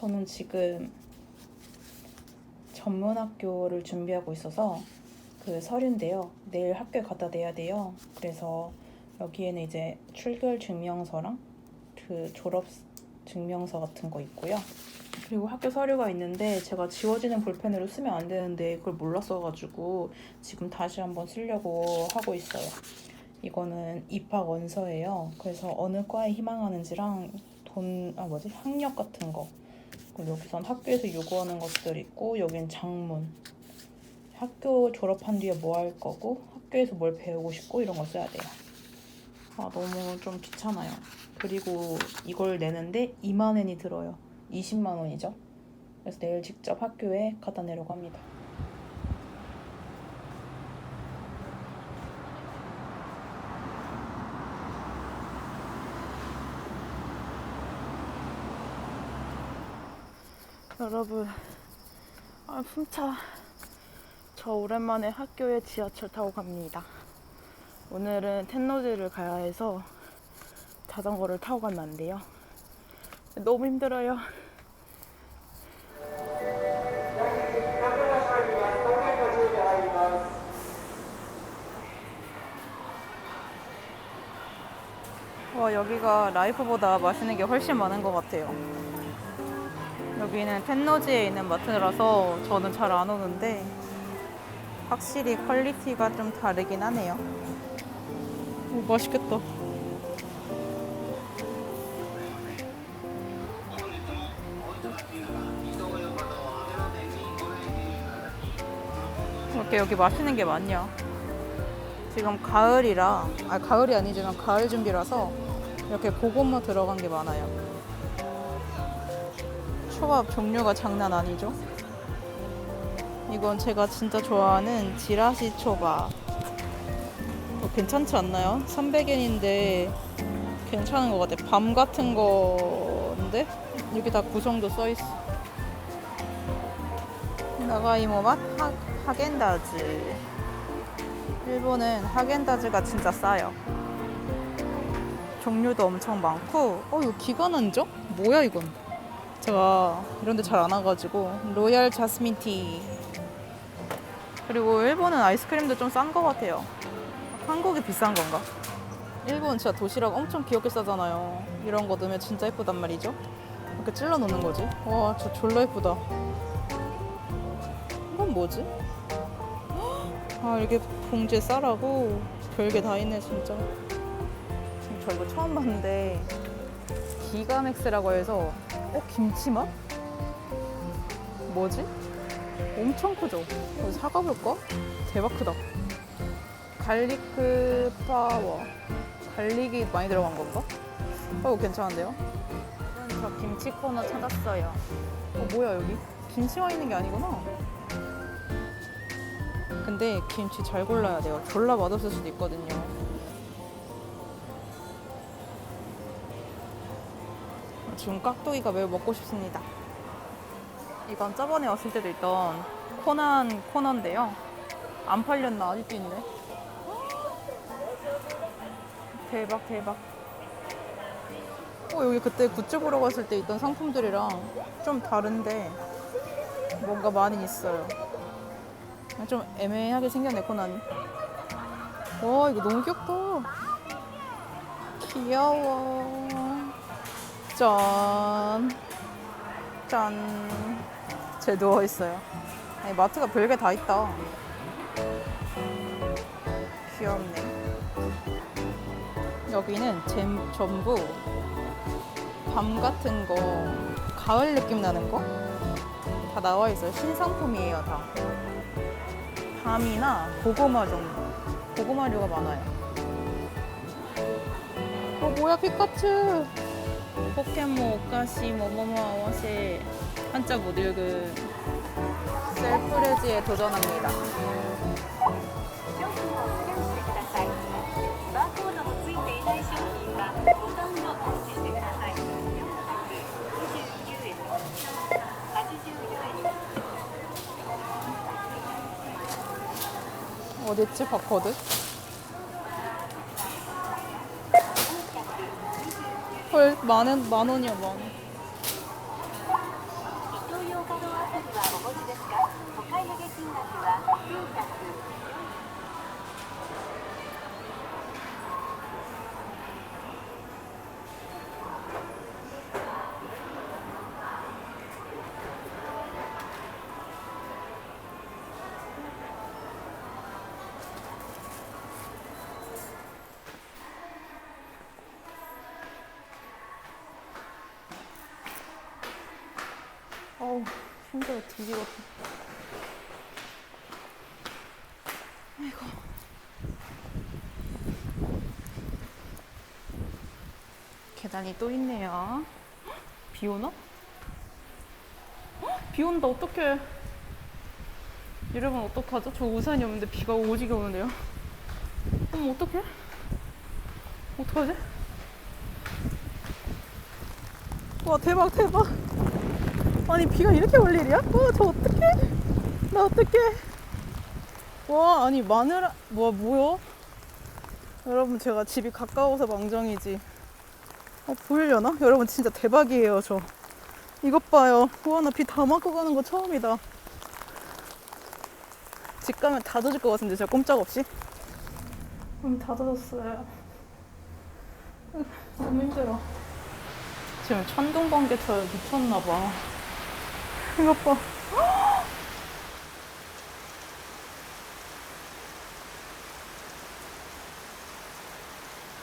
저는 지금 전문 학교를 준비하고 있어서 그 서류인데요. 내일 학교에 갖다 내야 돼요. 그래서 여기에는 이제 출결 증명서랑 그 졸업 증명서 같은 거 있고요. 그리고 학교 서류가 있는데 제가 지워지는 볼펜으로 쓰면 안 되는데 그걸 몰랐어가지고 지금 다시 한번 쓰려고 하고 있어요. 이거는 입학 원서예요. 그래서 어느 과에 희망하는지랑 돈, 아 뭐지? 학력 같은 거. 그리고 여기선 학교에서 요구하는 것들 있고 여긴 장문. 학교 졸업한 뒤에 뭐 할 거고 학교에서 뭘 배우고 싶고 이런 거 써야 돼요. 아 너무 좀 귀찮아요. 그리고 이걸 내는데 2만 원이 들어요. 20만 원이죠. 그래서 내일 직접 학교에 갖다 내려고 합니다. 여러분, 아 숨차. 저 오랜만에 학교에 지하철 타고 갑니다. 오늘은 텐노즈를 가야 해서 자전거를 타고 돼요. 너무 힘들어요. 와 여기가 라이프보다 맛있는 게 훨씬 많은 것 같아요. 여기는 텐노지에 있는 마트라서 저는 잘 안 오는데 확실히 퀄리티가 좀 다르긴 하네요. 오, 맛있겠다. 이렇게 여기 맛있는 게 많냐? 지금 가을이라, 아 가을이 아니지만 가을 준비라서 이렇게 고구마 들어간 게 많아요. 초밥 종류가 장난 아니죠? 이건 제가 진짜 좋아하는 지라시 초밥. 어, 괜찮지 않나요? 300엔인데 괜찮은 것 같아. 밤 같은 건데 여기 다 구성도 써 있어. 나가이모 맛 하, 하겐다즈. 일본은 하겐다즈가 진짜 싸요. 종류도 엄청 많고, 어 이거 기관 안정? 뭐야 이건? 제가 이런 데 잘 안 와가지고 로얄 자스민 티. 그리고 일본은 아이스크림도 좀 싼 것 같아요. 한국이 비싼 건가? 일본 진짜 도시락 엄청 귀엽게 싸잖아요. 이런 거 넣으면 진짜 예쁘단 말이죠. 이렇게 찔러 놓는 거지. 와, 진짜 졸라 예쁘다. 이건 뭐지? 아, 이렇게 봉지에 싸라고 별게 다 있네, 진짜. 저 이거 처음 봤는데 기가맥스라고 해서 어, 김치맛? 뭐지? 엄청 크죠? 이거 사가볼까? 대박 크다. 갈리크 파워. 갈릭이 많이 들어간 건가? 어, 괜찮은데요? 저 김치 코너 찾았어요. 어, 뭐야, 여기? 김치만 있는 게 아니구나. 근데 김치 잘 골라야 돼요. 졸라 맛없을 수도 있거든요. 지금 깍두기가 매우 먹고 싶습니다. 이건 저번에 왔을 때도 있던 코난 코너인데요. 안 팔렸나? 아직도 있네. 대박 대박. 어 여기 그때 굿즈 보러 갔을 때 있던 상품들이랑 좀 다른데 뭔가 많이 있어요. 좀 애매하게 생겼네 코난이. 와 이거 너무 귀엽다. 귀여워. 짠. 짠. 쟤 누워 있어요. 아니 마트가 별게 다 있다. 귀엽네. 여기는 잼, 전부 밤 같은 거, 가을 느낌 나는 거? 다 나와 있어요. 신상품이에요, 다. 밤이나 고구마 종류. 고구마류가 많아요. 어, 뭐야, 피카츄! 포켓몬 오카시 모모모 아워시 한자 못 읽은 셀프레지에 도전합니다. 어딨지 바코드? 왜 만원 만 원이야 만 원. 힘들어 뒤지겠다 아이고 계단이 또 있네요 비 오나? 헉, 비 온다 어떡해 여러분 어떡하죠? 저 우산이 없는데 비가 오지게 오는데요 어머 어떡해? 어떡하지? 와 대박 대박 아니 비가 이렇게 올 일이야? 와저 어떡해? 나 어떡해? 와 아니 마늘 뭐 뭐야? 여러분 제가 집이 가까워서 망정이지 어, 보이려나? 여러분 진짜 대박이에요 저 이것 봐요 우와 나 비 다 맞고 가는 거 처음이다 집 가면 다 젖을 것 같은데 제가 꼼짝없이 음, 다 젖었어요 으, 너무 힘들어 지금 천둥 번개처럼 미쳤나봐 이것 봐